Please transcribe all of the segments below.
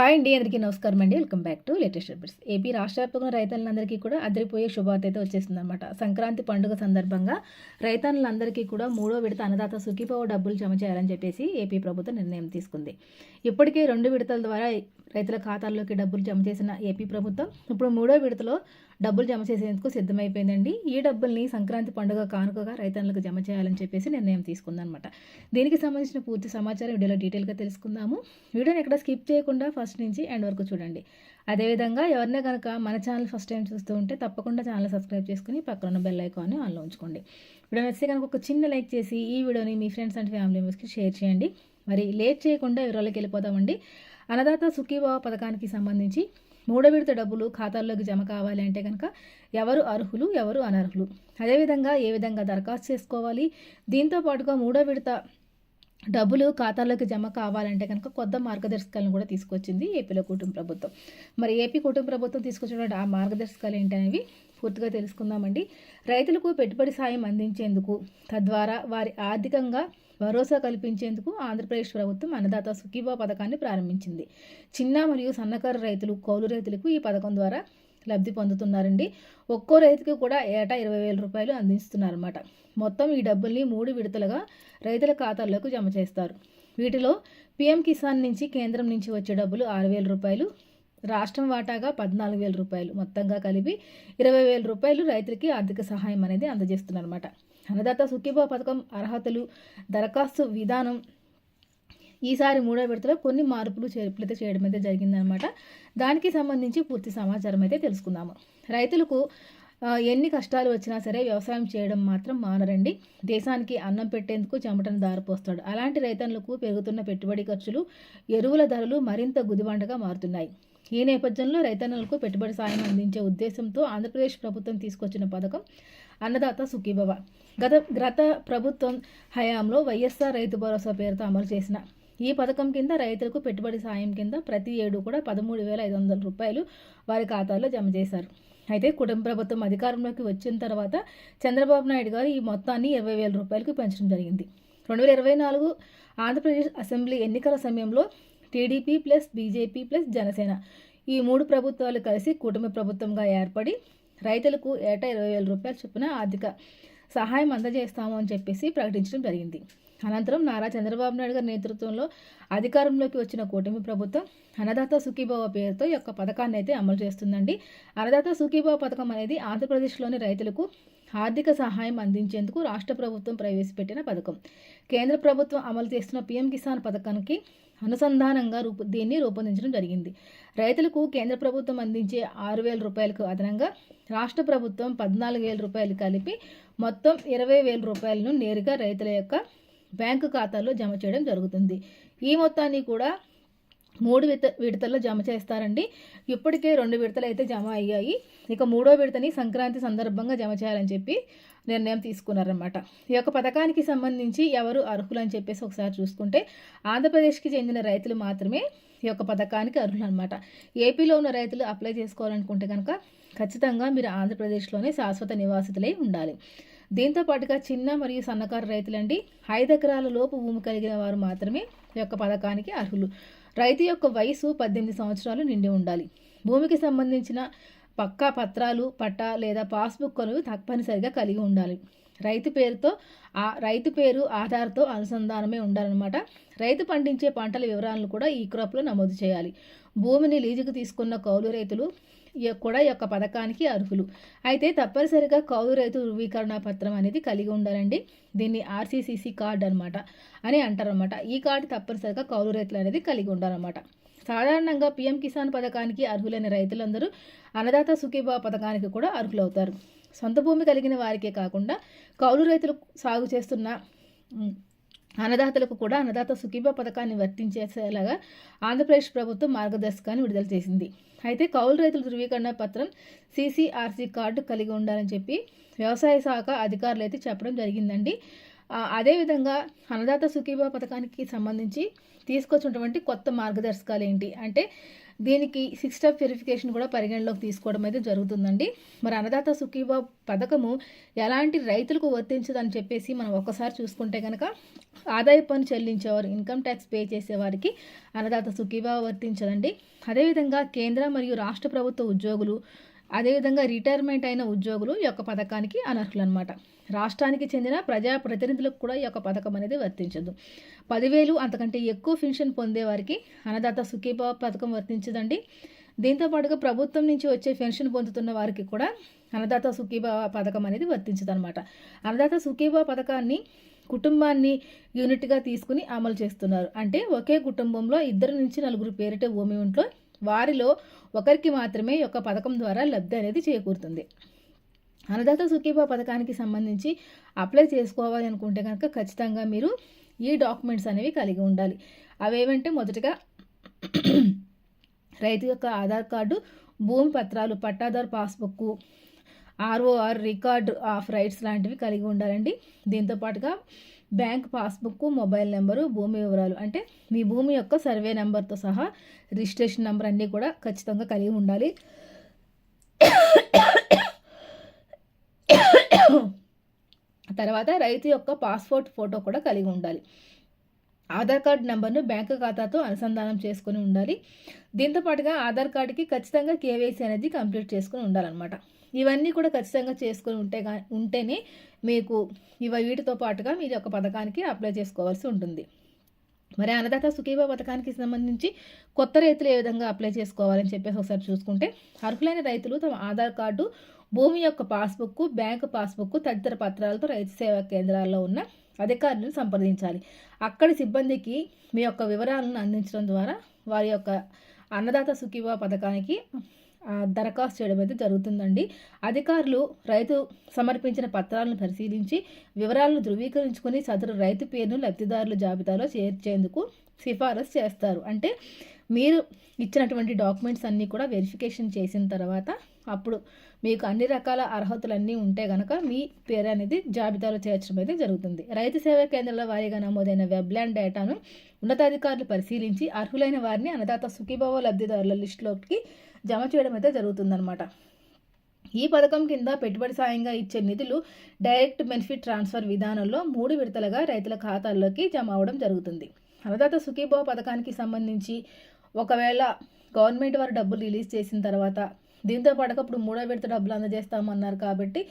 Hi అండి అందరికీ నమస్కారం అండి. Welcome back to latest updates. AP రాష్ట్ర వ్యాప్తంగా రైతులందరికీ కూడా అదిరిపోయే శుభార్త అయితే వచ్చేసిందనమాట సంక్రాంతి పండుగ సందర్భంగా రైతన్నులందరికీ కూడా మూడో విడత అన్నదాత సుఖీభావ డబ్బులు జమ చేయాలని చెప్పేసి ఏపీ ప్రభుత్వం నిర్ణయం తీసుకుంది. ఇప్పటికే రెండు విడతల ద్వారా రైతుల ఖాతాల్లోకి డబ్బులు జమ చేసిన ఏపీ ప్రభుత్వం ఇప్పుడు మూడో విడతలో డబ్బులు జమ చేసేందుకు సిద్ధమైపోయిందండి. ఈ డబ్బుల్ని సంక్రాంతి పండుగ కానుకగా రైతన్నులకు జమ చేయాలని చెప్పేసి నిర్ణయం తీసుకుందనమాట దీనికి సంబంధించిన పూర్తి సమాచారం వీడియోలో డీటెయిల్గా తెలుసుకుందాము. వీడియోని ఎక్కడ స్కిప్ చేయకుండా ఫస్ట్ నుంచి ఎండ్ వరకు చూడండి. అదేవిధంగా ఎవరినే కనుక మన ఛానల్ ఫస్ట్ టైం చూస్తూ ఉంటే తప్పకుండా ఛానల్ సబ్స్క్రైబ్ చేసుకుని పక్కన ఉన్న బెల్ ఐకాన్ని ఆన్లో ఉంచుకోండి. వీడియో నచ్చితే కనుక ఒక చిన్న లైక్ చేసి ఈ వీడియోని మీ ఫ్రెండ్స్ అండ్ ఫ్యామిలీ మెంబర్స్కి షేర్ చేయండి. మరి లేట్ చేయకుండా వివరాలకు వెళ్ళిపోదామండి. అన్నదాత సుఖీభావ పథకానికి సంబంధించి మూడో విడత డబ్బులు ఖాతాల్లోకి జమ కావాలి అంటే కనుక ఎవరు అర్హులు ఎవరు అనర్హులు? అదేవిధంగా ఏ విధంగా దరఖాస్తు చేసుకోవాలి? దీంతో పాటుగా మూడో విడత డబ్బులు ఖాతాలోకి జమ కావాలంటే కనుక కొత్త మార్గదర్శకాలను కూడా తీసుకొచ్చింది ఏపీలో కుటుంబ ప్రభుత్వం. మరి ఏపీ కుటుంబ ప్రభుత్వం తీసుకొచ్చినటువంటి ఆ మార్గదర్శకాలు ఏంటనేవి పూర్తిగా తెలుసుకుందామండి. రైతులకు పెట్టుబడి సాయం అందించేందుకు తద్వారా వారి ఆర్థికంగా భరోసా కల్పించేందుకు ఆంధ్రప్రదేశ్ ప్రభుత్వం అన్నదాత సుఖీభా పథకాన్ని ప్రారంభించింది. చిన్న మరియు సన్నకారు రైతులు కౌలు రైతులకు ఈ పథకం ద్వారా లబ్ధి పొందుతున్నారండి. ఒక్కో రైతుకు కూడా ఏటా ఇరవై వేల రూపాయలు అందిస్తున్నారన్నమాట. మొత్తం ఈ డబ్బుల్ని మూడు విడతలుగా రైతుల ఖాతాల్లోకి జమ చేస్తారు. వీటిలో పీఎం కిసాన్ నుంచి కేంద్రం నుంచి వచ్చే డబ్బులు ఆరు వేల రూపాయలు రాష్ట్రం వాటాగా పద్నాలుగు వేల రూపాయలు. మొత్తంగా కలిపి ఇరవై వేల రూపాయలు రైతులకి ఆర్థిక సహాయం అనేది అందజేస్తున్నారన్నమాట. అన్నదాత సుఖీభా పథకం అర్హతలు దరఖాస్తు విధానం ఈసారి మూడో విడతలో కొన్ని మార్పులు చేర్పులు అయితే చేయడం అయితే జరిగిందనమాట దానికి సంబంధించి పూర్తి సమాచారం అయితే తెలుసుకుందాము. రైతులకు ఎన్ని కష్టాలు వచ్చినా సరే వ్యవసాయం చేయడం మాత్రం మానరండి. దేశానికి అన్నం పెట్టేందుకు చెమటను దారిపోస్తాడు. అలాంటి రైతన్నలకు పెరుగుతున్న పెట్టుబడి ఖర్చులు ఎరువుల ధరలు మరింత గుదిబండగా మారుతున్నాయి. ఈ నేపథ్యంలో రైతన్నలకు పెట్టుబడి సాయం అందించే ఉద్దేశంతో ఆంధ్రప్రదేశ్ ప్రభుత్వం తీసుకొచ్చిన పథకం అన్నదాత సుఖీభవ. గత గత ప్రభుత్వం హయాంలో వైఎస్ఆర్ రైతు భరోసా పేరుతో అమలు చేసిన ఈ పథకం కింద రైతులకు పెట్టుబడి సాయం కింద ప్రతి ఏడు కూడా పదమూడు వేల ఐదు వందల రూపాయలు వారి ఖాతాల్లో జమ చేశారు. అయితే కుటుంబ ప్రభుత్వం అధికారంలోకి వచ్చిన తర్వాత చంద్రబాబు నాయుడు గారు ఈ మొత్తాన్ని ఇరవై వేల రూపాయలకు పెంచడం జరిగింది. రెండు వేల ఇరవై నాలుగు ఆంధ్రప్రదేశ్ అసెంబ్లీ ఎన్నికల సమయంలో TDP plus BJP plus Janasena. ఈ మూడు ప్రభుత్వాలు కలిసి కూటమి ప్రభుత్వంగా ఏర్పడి రైతులకు ఏటా ఇరవై వేల రూపాయల చొప్పున ఆర్థిక సహాయం అందజేస్తాము అని చెప్పేసి ప్రకటించడం జరిగింది. అనంతరం నారా చంద్రబాబు నాయుడు గారి నేతృత్వంలో అధికారంలోకి వచ్చిన కూటమి ప్రభుత్వం అన్నదాత సుఖీభావ పేరుతో ఈ యొక్క పథకాన్ని అయితే అమలు చేస్తుందండి. అన్నదాత సుఖీభావ పథకం అనేది ఆంధ్రప్రదేశ్లోని రైతులకు ఆర్థిక సహాయం అందించేందుకు రాష్ట్ర ప్రభుత్వం ప్రవేశపెట్టిన పథకం. కేంద్ర ప్రభుత్వం అమలు చేస్తున్న పీఎం కిసాన్ పథకానికి అనుసంధానంగా రూపు దీన్ని రూపొందించడం జరిగింది. రైతులకు కేంద్ర ప్రభుత్వం అందించే ఆరు వేల రూపాయలకు అదనంగా రాష్ట్ర ప్రభుత్వం పద్నాలుగు వేల రూపాయలు కలిపి మొత్తం ఇరవై వేల రూపాయలను నేరుగా రైతుల యొక్క బ్యాంకు ఖాతాలో జమ చేయడం జరుగుతుంది. ఈ మొత్తాన్ని కూడా మూడు విడత విడతల్లో జమ చేస్తారండి. ఇప్పటికే రెండు విడతలు అయితే జమ అయ్యాయి. ఇక మూడో విడతని సంక్రాంతి సందర్భంగా జమ చేయాలని చెప్పి నిర్ణయం తీసుకున్నారన్నమాట. ఈ యొక్క పథకానికి సంబంధించి ఎవరు అర్హులు అని చెప్పేసి ఒకసారి చూసుకుంటే ఆంధ్రప్రదేశ్కి చెందిన రైతులు మాత్రమే ఈ యొక్క పథకానికి అర్హులు అనమాట ఏపీలో ఉన్న రైతులు అప్లై చేసుకోవాలనుకుంటే కనుక ఖచ్చితంగా మీరు ఆంధ్రప్రదేశ్లోనే శాశ్వత నివాసితులై ఉండాలి. దీంతో పాటుగా చిన్న మరియు సన్నకారు రైతులండి ఐదు ఎకరాల లోపు భూమి కలిగిన వారు మాత్రమే ఈ యొక్క పథకానికి అర్హులు. రైతు యొక్క వయసు పద్దెనిమిది సంవత్సరాలు నిండి ఉండాలి. భూమికి సంబంధించిన పక్కా పత్రాలు పట్టా లేదా పాస్బుక్లు తప్పనిసరిగా కలిగి ఉండాలి. రైతు పేరుతో ఆ రైతు పేరు ఆధార్తో అనుసంధానమే ఉండాలన్నమాట. రైతు పండించే పంటల వివరాలను కూడా ఈ క్రాప్లో నమోదు చేయాలి. భూమిని లీజుకు తీసుకున్న కౌలు రైతులు కూడా ఈ యొక్క పథకానికి అర్హులు. అయితే తప్పనిసరిగా కౌలు రైతు ధృవీకరణ పత్రం అనేది కలిగి ఉండాలండి. దీన్ని ఆర్సీసీసీ కార్డు అనమాట అని అంటారనమాట ఈ కార్డు తప్పనిసరిగా కౌలు రైతులు అనేది కలిగి ఉండాలన్నమాట సాధారణంగా పీఎం కిసాన్ పథకానికి అర్హులైన రైతులందరూ అన్నదాత సుఖీభా పథకానికి కూడా అర్హులవుతారు. సొంత భూమి కలిగిన వారికే కాకుండా కౌలు రైతులు సాగు చేస్తున్న అన్నదాతలకు కూడా అన్నదాత సుఖీభ పథకాన్ని వర్తించేసేలాగా ఆంధ్రప్రదేశ్ ప్రభుత్వం మార్గదర్శకాన్ని విడుదల చేసింది. అయితే కౌలు రైతుల ధృవీకరణ పత్రం సీసీఆర్సీ కార్డు కలిగి ఉండాలని చెప్పి వ్యవసాయ శాఖ అధికారులు అయితే చెప్పడం జరిగిందండి. అదేవిధంగా అన్నదాత సుఖీభ పథకానికి సంబంధించి తీసుకొచ్చినటువంటి కొత్త మార్గదర్శకాలు ఏంటి? అంటే దీనికి సిక్స్ స్టెప్ వెరిఫికేషన్ కూడా పరిగణలోకి తీసుకోవడం అయితే జరుగుతుందండి. మరి అన్నదాత సుఖీభ పథకము ఎలాంటి రైతులకు వర్తించదని చెప్పేసి మనం ఒక్కసారి చూసుకుంటే కనుక ఆదాయ పన్ను చెల్లించేవారు ఇన్కమ్ ట్యాక్స్ పే చేసేవారికి అన్నదాత సుఖీభావ వర్తించదండి. అదేవిధంగా కేంద్ర మరియు రాష్ట్ర ప్రభుత్వ ఉద్యోగులు అదేవిధంగా రిటైర్మెంట్ అయిన ఉద్యోగులు ఈ యొక్క పథకానికి అనర్హులు అనమాట రాష్ట్రానికి చెందిన ప్రజా ప్రతినిధులకు కూడా ఈ యొక్క పథకం అనేది వర్తించదు. పదివేలు అంతకంటే ఎక్కువ పెన్షన్ పొందేవారికి అన్నదాత సుఖీభావ పథకం వర్తించదండి. దీంతో పాటుగా ప్రభుత్వం నుంచి వచ్చే పెన్షన్ పొందుతున్న వారికి కూడా అన్నదాత సుఖీభావ పథకం అనేది వర్తించదు అనమాట అన్నదాత సుఖీభావ పథకాన్ని కుటుంబాన్ని యూనిట్గా తీసుకుని అమలు చేస్తున్నారు. అంటే ఒకే కుటుంబంలో ఇద్దరు నుంచి నలుగురు పేరిట భూమి ఉంట్లో వారిలో ఒకరికి మాత్రమే ఒక యొక్క పథకం ద్వారా లబ్ధి అనేది చేకూరుతుంది. అన్నదాత సుఖీభా పథకానికి సంబంధించి అప్లై చేసుకోవాలి అనుకుంటే కనుక ఖచ్చితంగా మీరు ఈ డాక్యుమెంట్స్ అనేవి కలిగి ఉండాలి. అవేమంటే మొదటగా రైతు యొక్క ఆధార్ కార్డు భూమి పత్రాలు పట్టాదారు passbook ROR record of rights లాంటివి కలిగి ఉండాలండి. దీంతో పాటుగా బ్యాంక్ పాస్బుక్ మొబైల్ నెంబరు భూమి వివరాలు అంటే మీ భూమి యొక్క సర్వే నెంబర్తో సహా రిజిస్ట్రేషన్ నెంబర్ అన్నీ కూడా ఖచ్చితంగా కలిగి ఉండాలి. తర్వాత రైతు యొక్క పాస్పోర్ట్ ఫోటో కూడా కలిగి ఉండాలి. ఆధార్ కార్డ్ నెంబర్ను బ్యాంకు ఖాతాతో అనుసంధానం చేసుకుని ఉండాలి. దీంతో పాటుగా ఆధార్ కార్డుకి ఖచ్చితంగా కేవైసీ అనేది కంప్లీట్ చేసుకుని ఉండాలన్నమాట. ఇవన్నీ కూడా ఖచ్చితంగా చేసుకుని ఉంటే ఉంటేనే మీకు ఇవ వీటితో పాటుగా మీరు ఒక పథకానికి అప్లై చేసుకోవాల్సి ఉంటుంది. మరి అన్నదాత సుఖీభా పథకానికి సంబంధించి కొత్త రైతులు ఏ విధంగా అప్లై చేసుకోవాలని చెప్పేసి ఒకసారి చూసుకుంటే అర్హులైన రైతులు తమ ఆధార్ కార్డు భూమి యొక్క పాస్బుక్ బ్యాంకు పాస్బుక్ తదితర పత్రాలతో రైతు సేవా కేంద్రాల్లో ఉన్న అధికారులను సంప్రదించాలి. అక్కడి సిబ్బందికి మీ యొక్క వివరాలను అందించడం ద్వారా వారి యొక్క అన్నదాత సుఖీభా పథకానికి దరఖాస్తు చేయడం అయితే జరుగుతుందండి. అధికారులు రైతు సమర్పించిన పత్రాలను పరిశీలించి వివరాలను ధృవీకరించుకొని సదరు రైతు పేరును లబ్ధిదారుల జాబితాలో చేర్చేందుకు సిఫారసు చేస్తారు. అంటే మీరు ఇచ్చినటువంటి డాక్యుమెంట్స్ అన్నీ కూడా వెరిఫికేషన్ చేసిన తర్వాత అప్పుడు మీకు అన్ని రకాల అర్హతలన్నీ ఉంటే కనుక మీ పేరు అనేది జాబితాలో చేర్చడం అయితే జరుగుతుంది. రైతు సేవా కేంద్రాల వారీగా నమోదైన వెబ్లాండ్ డేటాను ఉన్నతాధికారులు పరిశీలించి అర్హులైన వారిని అన్నదాత సుఖీభావ లబ్ధిదారుల లిస్టులోకి జమ చేయడం అయితే జరుగుతుందన్నమాట. ఈ పథకం కింద పెట్టుబడి సాయంగా ఇచ్చే నిధులు డైరెక్ట్ బెనిఫిట్ ట్రాన్స్ఫర్ విధానంలో మూడు విడతలుగా రైతుల ఖాతాల్లోకి జమ అవడం జరుగుతుంది. అన్నదాత సుఖీభావ పథకానికి సంబంధించి ఒకవేళ గవర్నమెంట్ వారు డబ్బులు రిలీజ్ చేసిన తర్వాత దీంతో పాటుకప్పుడు మూడో విడత డబ్బులు అందజేస్తామన్నారు కాబట్టి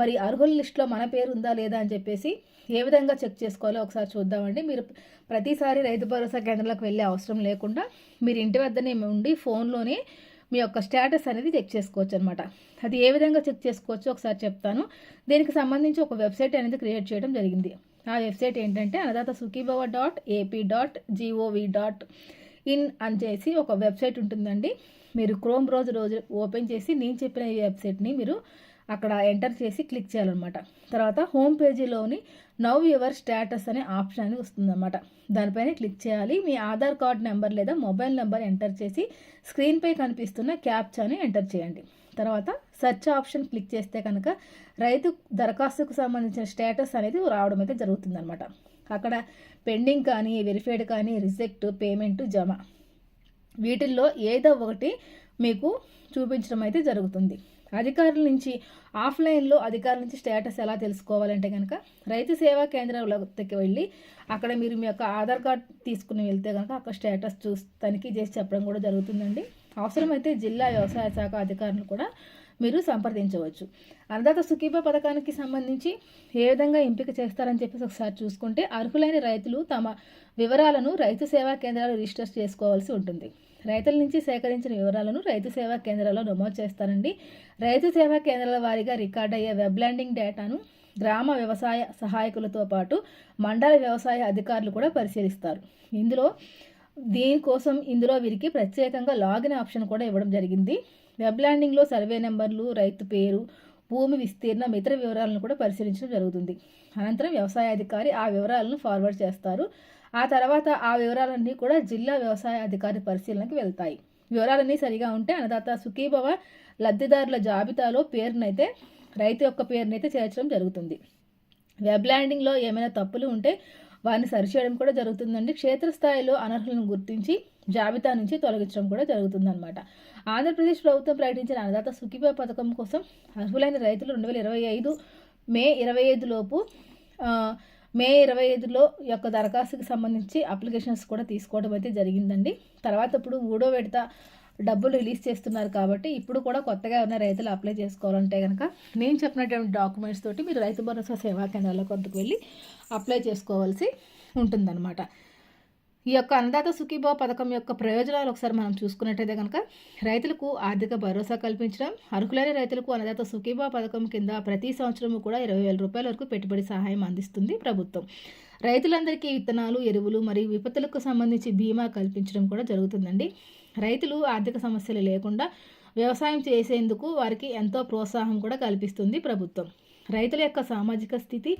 మరి అర్హుల లిస్టులో మన పేరు ఉందా లేదా అని చెప్పేసి ఏ విధంగా చెక్ చేసుకోవాలో ఒకసారి చూద్దామండి. మీరు ప్రతిసారి రైతు భరోసా కేంద్రాలకు వెళ్ళే అవసరం లేకుండా మీరు ఇంటి వద్దనే ఉండి ఫోన్లోనే మీ యొక్క స్టేటస్ అనేది చెక్ చేసుకోవచ్చు అనమాట అది ఏ విధంగా చెక్ చేసుకోవచ్చో ఒకసారి చెప్తాను. దీనికి సంబంధించి ఒక వెబ్సైట్ అనేది క్రియేట్ చేయడం జరిగింది. ఆ వెబ్సైట్ ఏంటంటే Annadata Sukhibhava dot AP dot GOV dot in అని చేసి ఒక వెబ్సైట్ ఉంటుందండి. మీరు క్రోమ్ రోజు రోజు ఓపెన్ చేసి నేను చెప్పిన ఈ వెబ్సైట్ని మీరు అక్కడ ఎంటర్ చేసి క్లిక్ చేయాలన్నమాట. తర్వాత హోమ్ పేజీలోని నవ్ యువర్ స్టేటస్ అనే ఆప్షన్ అని వస్తుందన్నమాట. దానిపైన క్లిక్ చేయాలి. మీ ఆధార్ కార్డ్ నెంబర్ లేదా మొబైల్ నెంబర్ ఎంటర్ చేసి స్క్రీన్పై కనిపిస్తున్న క్యాప్చాని ఎంటర్ చేయండి. తర్వాత సెర్చ్ ఆప్షన్ క్లిక్ చేస్తే కనుక రైతు దరఖాస్తుకు సంబంధించిన స్టేటస్ అనేది రావడం అయితే జరుగుతుందన్నమాట. అక్కడ పెండింగ్ కానీ వెరిఫైడ్ కానీ రిజెక్ట్ పేమెంట్ జమ. వీటిల్లో ఏదో ఒకటి మీకు చూపించడం అయితే జరుగుతుంది. అధికారుల నుంచి ఆఫ్లైన్లో అధికారుల నుంచి స్టేటస్ ఎలా తెలుసుకోవాలంటే కనుక రైతు సేవా కేంద్రాలకి వెళ్ళి అక్కడ మీరు మీ యొక్క ఆధార్ కార్డ్ తీసుకుని వెళ్తే కనుక అక్కడ స్టేటస్ చూసి తనిఖీ చేసి చెప్పడం కూడా జరుగుతుందండి. అవసరమైతే జిల్లా వ్యవసాయ శాఖ అధికారులు కూడా మీరు సంప్రదించవచ్చు. అన్నదాత సుఖీభ పథకానికి సంబంధించి ఏ విధంగా ఎంపిక చేస్తారని చెప్పేసి ఒకసారి చూసుకుంటే అర్హులైన రైతులు తమ వివరాలను రైతు సేవా కేంద్రాలు రిజిస్టర్ చేసుకోవాల్సి ఉంటుంది. రైతుల నుంచి సేకరించిన వివరాలను రైతు సేవా కేంద్రాల్లో నమోదు చేస్తారండి. రైతు సేవా కేంద్రాల వారీగా రికార్డ్ అయ్యే వెబ్ ల్యాండింగ్ డేటాను గ్రామ వ్యవసాయ సహాయకులతో పాటు మండల వ్యవసాయ అధికారులు కూడా పరిశీలిస్తారు. ఇందులో దీనికోసం ఇందులో వీరికి ప్రత్యేకంగా లాగిన్ ఆప్షన్ కూడా ఇవ్వడం జరిగింది. వెబ్ ల్యాండింగ్లో సర్వే నెంబర్లు రైతు పేరు భూమి విస్తీర్ణం ఇతర వివరాలను కూడా పరిశీలించడం జరుగుతుంది. అనంతరం వ్యవసాయ అధికారి ఆ వివరాలను ఫార్వర్డ్ చేస్తారు. ఆ తర్వాత ఆ వివరాలన్నీ కూడా జిల్లా వ్యవసాయ అధికారి పరిశీలనకి వెళ్తాయి. వివరాలన్నీ సరిగా ఉంటే అన్నదాత సుఖీభవ లబ్ధిదారుల జాబితాలో పేరునైతే రైతు యొక్క పేరునైతే చేర్చడం జరుగుతుంది. వెబ్ ల్యాండింగ్లో ఏమైనా తప్పులు ఉంటే వారిని సరిచేయడం కూడా జరుగుతుందండి. క్షేత్రస్థాయిలో అనర్హులను గుర్తించి జాబితా నుంచి తొలగించడం కూడా జరుగుతుందన్నమాట. ఆంధ్రప్రదేశ్ ప్రభుత్వం ప్రకటించిన అన్నదాత సుఖిపే పథకం కోసం అర్హులైన రైతులు రెండు వేల ఇరవై ఐదు మే ఇరవై ఐదు లోపు మే ఇరవై ఐదులో యొక్క దరఖాస్తుకి సంబంధించి అప్లికేషన్స్ కూడా తీసుకోవడం అయితే జరిగిందండి. తర్వాత ఇప్పుడు మూడో విడత డబ్బులు రిలీజ్ చేస్తున్నారు కాబట్టి ఇప్పుడు కూడా కొత్తగా ఉన్న రైతులు అప్లై చేసుకోవాలంటే కనుక నేను చెప్పినటువంటి డాక్యుమెంట్స్ తోటి మీరు రైతు భరోసా సేవా కేంద్రాల కొంతకు వెళ్ళి అప్లై చేసుకోవాల్సి ఉంటుందన్నమాట. ఈ యొక్క అన్నదాత సుఖీభావ పథకం యొక్క ప్రయోజనాలు ఒకసారి మనం చూసుకున్నట్టయితే కనుక రైతులకు ఆర్థిక భరోసా కల్పించడం అర్హులైన రైతులకు అన్నదాత సుఖీభావ పథకం కింద ప్రతి సంవత్సరం కూడా ఇరవై వేల రూపాయల వరకు పెట్టుబడి సహాయం అందిస్తుంది ప్రభుత్వం. రైతులందరికీ విత్తనాలు ఎరువులు మరియు విపత్తులకు సంబంధించి బీమా కల్పించడం కూడా జరుగుతుందండి. రైతులు ఆర్థిక సమస్యలు లేకుండా వ్యవసాయం చేసేందుకు వారికి ఎంతో ప్రోత్సాహం కూడా కల్పిస్తుంది ప్రభుత్వం. రైతుల యొక్క సామాజిక స్థితి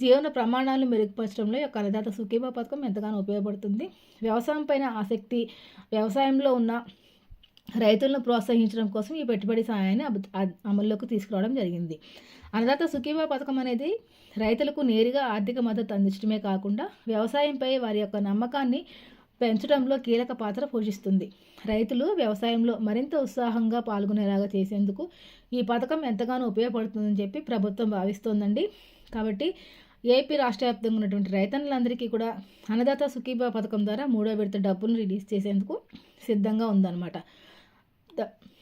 జీవన ప్రమాణాలను మెరుగుపరచడంలో యొక్క అన్నదాత సుఖీభా పథకం ఎంతగానో ఉపయోగపడుతుంది. వ్యవసాయం పైన ఆసక్తి వ్యవసాయంలో ఉన్న రైతులను ప్రోత్సహించడం కోసం ఈ పెట్టుబడి సహాయాన్ని అమల్లోకి తీసుకురావడం జరిగింది. అన్నదాత సుఖీభా పథకం అనేది రైతులకు నేరుగా ఆర్థిక మద్దతు అందించడమే కాకుండా వ్యవసాయంపై వారి యొక్క నమ్మకాన్ని పెంచడంలో కీలక పాత్ర పోషిస్తుంది. రైతులు వ్యవసాయంలో మరింత ఉత్సాహంగా పాల్గొనేలాగా చేసేందుకు ఈ పథకం ఎంతగానో ఉపయోగపడుతుందని చెప్పి ప్రభుత్వం భావిస్తోందండి. కాబట్టి ఏపీ రాష్ట్ర వ్యాప్తంగా ఉన్నటువంటి రైతన్నులందరికీ కూడా అన్నదాత సుఖీభా పథకం ద్వారా మూడో విడత డబ్బులు రిలీజ్ చేసేందుకు సిద్ధంగా ఉందన్నమాట.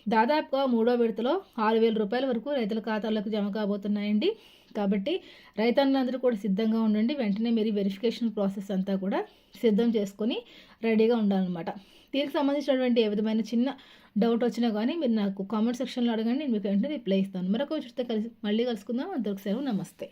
దాదాపుగా మూడో విడతలో ఆరు వేల రూపాయల వరకు రైతుల ఖాతాలకు జమ కాబోతున్నాయండి. కాబట్టి రైతన్నులందరూ కూడా సిద్ధంగా ఉండండి. వెంటనే మీరు వెరిఫికేషన్ ప్రాసెస్ అంతా కూడా సిద్ధం చేసుకొని రెడీగా ఉండాలన్నమాట. దీనికి సంబంధించినటువంటి ఏ విధమైన చిన్న డౌట్ వచ్చినా కానీ మీరు నాకు కామెంట్ సెక్షన్లో అడగండి. నేను మీకు వెంటనే రిప్లై ఇస్తాను. మరొక విషయంతో కలిసి మళ్ళీ కలుసుకుందాం. అంతవరకు సెలవు. నమస్తే.